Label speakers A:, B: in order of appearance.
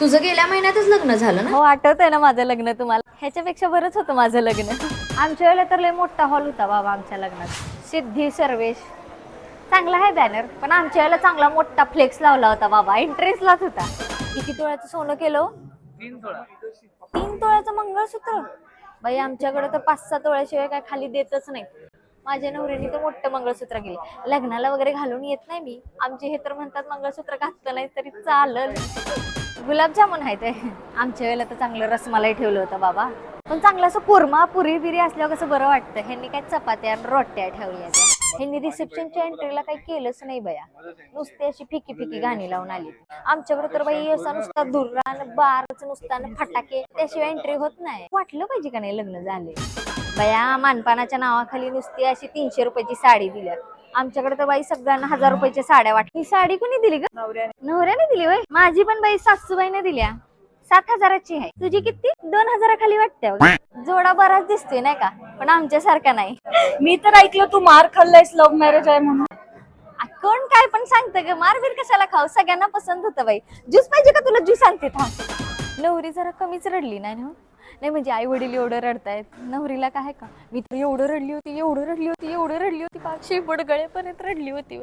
A: तुझं गेल्या महिन्यातच लग्न झालं ना?
B: हो आठवतंय ना माझं लग्न तुम्हाला? ह्याच्यापेक्षा बरंच होतं माझं लग्न. आमच्या वेळेला तर लय मोठा हॉल होता बाबा आमच्या लग्नात. सिद्धी सर्वेश. चांगला आहे बॅनर पण आमच्या वेळेला चांगला मोठा फ्लेक्स लावला होता बाबा. इंटरेस्टलाच होता. किती तोळ्याचं सोनं केलं हो? तीन तोळ्याचं मंगळसूत्र? बाई आमच्याकडे तर पाच सहा तोळ्याशिवाय काय खाली देतच नाही. माझ्या नवऱ्याने तर मोठं मंगळसूत्र केले. लग्नाला वगैरे घालून येत नाही मी. आमचे हे तर म्हणतात मंगळसूत्र घातलं नाही तरी चालल. गुलाबजामुन आहे ते. आमच्या वेळेला तर चांगलं रसमलाई ठेवलं होतं बाबा. पण चांगलं असं कुर्मा पुरी बिरी असल्यावर कसं बरं वाटतं? ह्यांनी काय चपात्या आणि रोट्या ठेवल्या त्या. ह्यांनी रिसेप्शनच्या एंट्रीला काही केलंच नाही बया. नुसती अशी फिकी फिकी गाणी लावून आली. आमच्याकडे तर बाई असा नुसता दुर्रान बारच नुसता फटाके. त्याशिवाय एंट्री होत नाही. वाटलं पाहिजे का नाही लग्न झाले? बया मानपानाच्या नावाखाली नुसती अशी तीनशे रुपयाची साडी दिल्या. आमच्याकडे तर बाई सगळ्यांना हजार रुपयाच्या साड्या वाट ही साडी कोणी दिली ग? नवऱ्याने. दिली होय? माझी पण बाई सासूबाईने दिल्या. सात हजाराची आहे. तुझी किती? दोन हजाराखाली वाटते. जोडा बराच दिसतोय नाही का? पण आमच्यासारखा नाही.
C: मी तर ऐकलं तू मार खाल्लायस लव्ह मॅरेज आहे म्हणून.
B: कोण काय पण सांगतं ग. मारबीर कशाला खाऊ? सगळ्यांना पसंत होतं बाई. ज्यूस पाहिजे का तुला? ज्यूस आणते थांब. नवरी जरा कमीच रडली नाही ना हो? नाही म्हणजे आई वडील एवढं रडतायत. नवरीला काय का? मी तर एवढं रडली होती एवढं रडली होती एवढं रडली होती पाचशे गळेपर्यंत रडली होती.